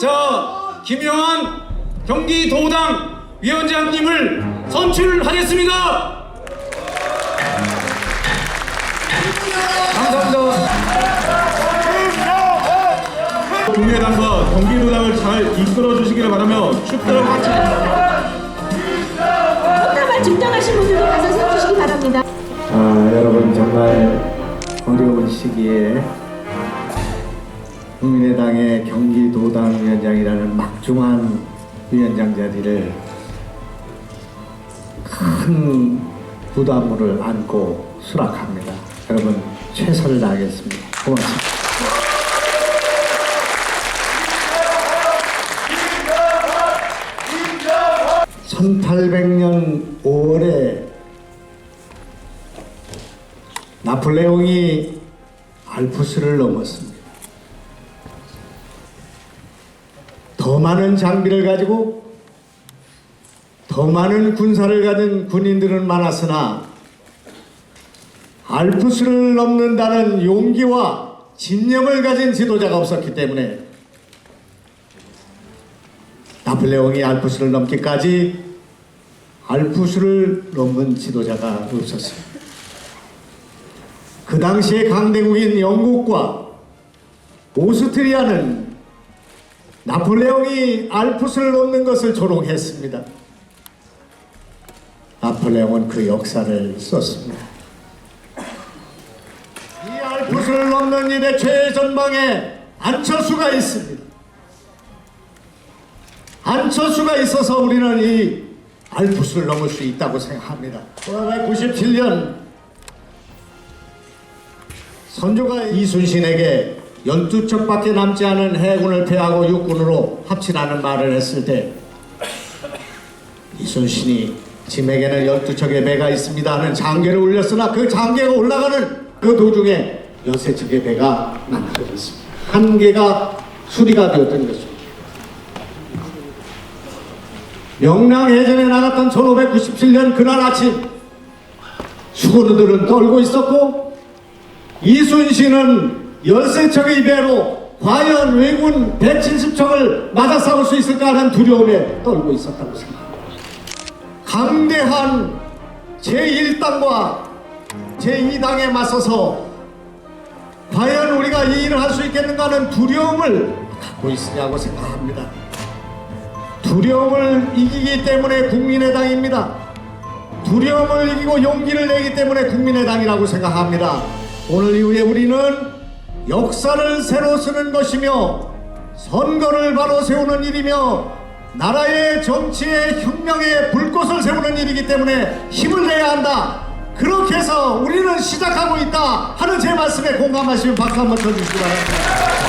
자, 김영환 경기도당 위원장님을 선출하겠습니다. 감사합니다. 국민의당과 경기도당을 잘 이끌어 주시기를 바라며 축하를 꽃다발 증정하신 분들도 가서 세워주시기 바랍니다. 아, 여러분 정말 어려운 시기에 국민의당의 경기도당 위원장이라는 막중한 위원장 자리를 큰 부담을 안고 수락합니다. 여러분 최선을 다하겠습니다. 고맙습니다. 1800년 5월에 나폴레옹이 알프스를 넘었습니다. 더 많은 장비를 가지고 더 많은 군사를 가진 군인들은 많았으나 알프스를 넘는다는 용기와 진념을 가진 지도자가 없었기 때문에 나폴레옹이 알프스를 넘기까지 알프스를 넘은 지도자가 없었습니다. 그 당시에 강대국인 영국과 오스트리아는 나폴레옹이 알프스를 넘는 것을 조롱했습니다. 나폴레옹은 그 역사를 썼습니다. 이 알프스를 넘는 일의 최전방에 안철수가 있습니다. 안철수가 있어서 우리는 이 알프스를 넘을 수 있다고 생각합니다. 1997년 선조가 이순신에게 12척밖에 남지 않은 해군을 폐하고 육군으로 합치라는 말을 했을 때 이순신이 짐에게는 12척의 배가 있습니다 하는 장계를 올렸으나 그 장계가 올라가는 그 도중에 여세 척의 배가 만들어졌습니다. 한 개가 수리가 되었던 것입니다. 명랑해전에 나갔던 1597년 그날 아침 수군들은 떨고 있었고 이순신은 열세척의 배로 과연 왜군 170척을 맞아 싸울 수 있을까 하는 두려움에 떨고 있었다고 생각합니다. 강대한 제1당과 제2당에 맞서서 과연 우리가 이 일을 할 수 있겠는가 하는 두려움을 갖고 있으냐고 생각합니다. 두려움을 이기기 때문에 국민의당입니다. 두려움을 이기고 용기를 내기 때문에 국민의당이라고 생각합니다. 오늘 이후에 우리는 역사를 새로 쓰는 것이며 선거를 바로 세우는 일이며 나라의 정치의 혁명의 불꽃을 세우는 일이기 때문에 힘을 내야 한다. 그렇게 해서 우리는 시작하고 있다 하는 제 말씀에 공감하시면 박수 한번 쳐주시기 바랍니다.